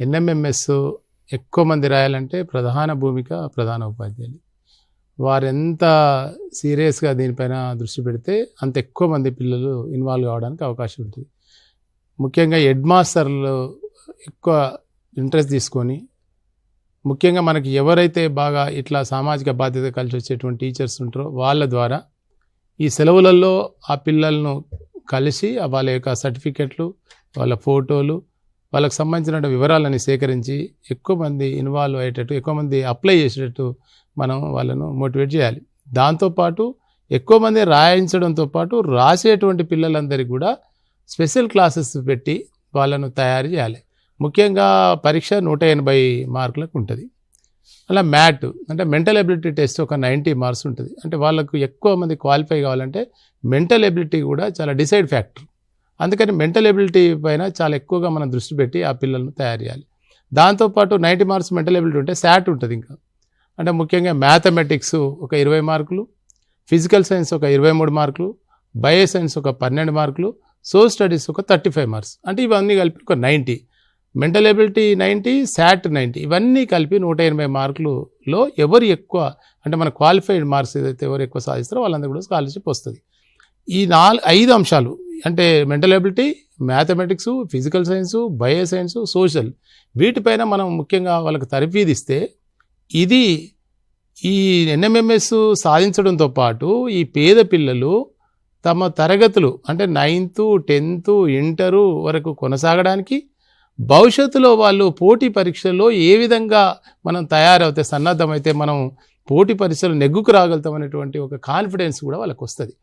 NMMS ఎక్కువ మంది రాయాలంటే ప్రధాన భూమిక ప్రధాన ఉపాధ్యాయులు. వారెంత సీరియస్గా దీనిపైన దృష్టి పెడితే అంత ఎక్కువ మంది పిల్లలు ఇన్వాల్వ్ కావడానికి అవకాశం ఉంటుంది. ముఖ్యంగా హెడ్ మాస్టర్లు ఎక్కువ ఇంట్రెస్ట్ తీసుకొని ముఖ్యంగా మనకి ఎవరైతే బాగా ఇట్లా సామాజిక బాధ్యత కలిసి వచ్చేటువంటి టీచర్స్ ఉంటారో వాళ్ళ ద్వారా ఈ సెలవులలో ఆ పిల్లలను కలిసి వాళ్ళ యొక్క సర్టిఫికెట్లు వాళ్ళ ఫోటోలు వాళ్ళకి సంబంధించిన వివరాలని సేకరించి ఎక్కువ మంది ఇన్వాల్వ్ అయ్యేటట్టు ఎక్కువ మంది అప్లై చేసేటట్టు మనం వాళ్ళను మోటివేట్ చేయాలి. దాంతోపాటు ఎక్కువ మంది రాయించడంతో పాటు రాసేటువంటి పిల్లలందరికీ కూడా స్పెషల్ క్లాసెస్ పెట్టి వాళ్ళను తయారు చేయాలి. ముఖ్యంగా పరీక్ష నూట ఎనభై మార్కులకు ఉంటుంది. అలా మ్యాట్ అంటే మెంటల్ ఎబిలిటీ టెస్ట్ ఒక నైంటీ మార్క్స్ ఉంటుంది. అంటే వాళ్ళకు ఎక్కువ మంది క్వాలిఫై కావాలంటే మెంటల్ ఎబిలిటీ కూడా చాలా డిసైడ్ ఫ్యాక్టర్. అందుకని మెంటల్ ఎబిలిటీ పైన చాలా ఎక్కువగా మనం దృష్టి పెట్టి ఆ పిల్లలను తయారు చేయాలి. దాంతోపాటు నైంటీ మార్క్స్ మెంటల్ ఎబిలిటీ ఉంటే శాట్ ఉంటుంది ఇంకా. అంటే ముఖ్యంగా మ్యాథమెటిక్స్ ఒక ఇరవై మార్కులు ఫిజికల్ సైన్స్ ఒక ఇరవై మూడు మార్కులు బయో సైన్స్ ఒక పన్నెండు మార్కులు సో స్టడీస్ ఒక థర్టీ ఫైవ్ మార్క్స్. అంటే ఇవన్నీ కలిపి ఒక ninety mental ability ninety SAT ninety ఇవన్నీ కలిపి నూట ఎనభై మార్కులలో ఎవరు ఎక్కువ అంటే మన క్వాలిఫైడ్ మార్క్స్ ఏదైతే ఎవరు ఎక్కువ సాధిస్తారో వాళ్ళందరూ కూడా స్కాలర్షిప్ వస్తుంది. ఈ నాలుగు ఐదు అంశాలు అంటే mental ability mathematics physical science bio science social వీటిపైన మనం ముఖ్యంగా వాళ్ళకి తరఫీదిస్తే ఇది ఈ ఎన్ఎంఎంఎస్ సాధించడంతో పాటు ఈ పేద పిల్లలు తమ తరగతులు అంటే నైన్త్ టెన్త్ ఇంటరు వరకు కొనసాగడానికి భవిష్యత్తులో వాళ్ళు పోటీ పరీక్షల్లో ఏ విధంగా మనం తయారవుతే సన్నద్ధమైతే మనం పోటీ పరీక్షలు నెగ్గుకు రాగలుగుతాం అనేటువంటి ఒక కాన్ఫిడెన్స్ కూడా వాళ్ళకి వస్తుంది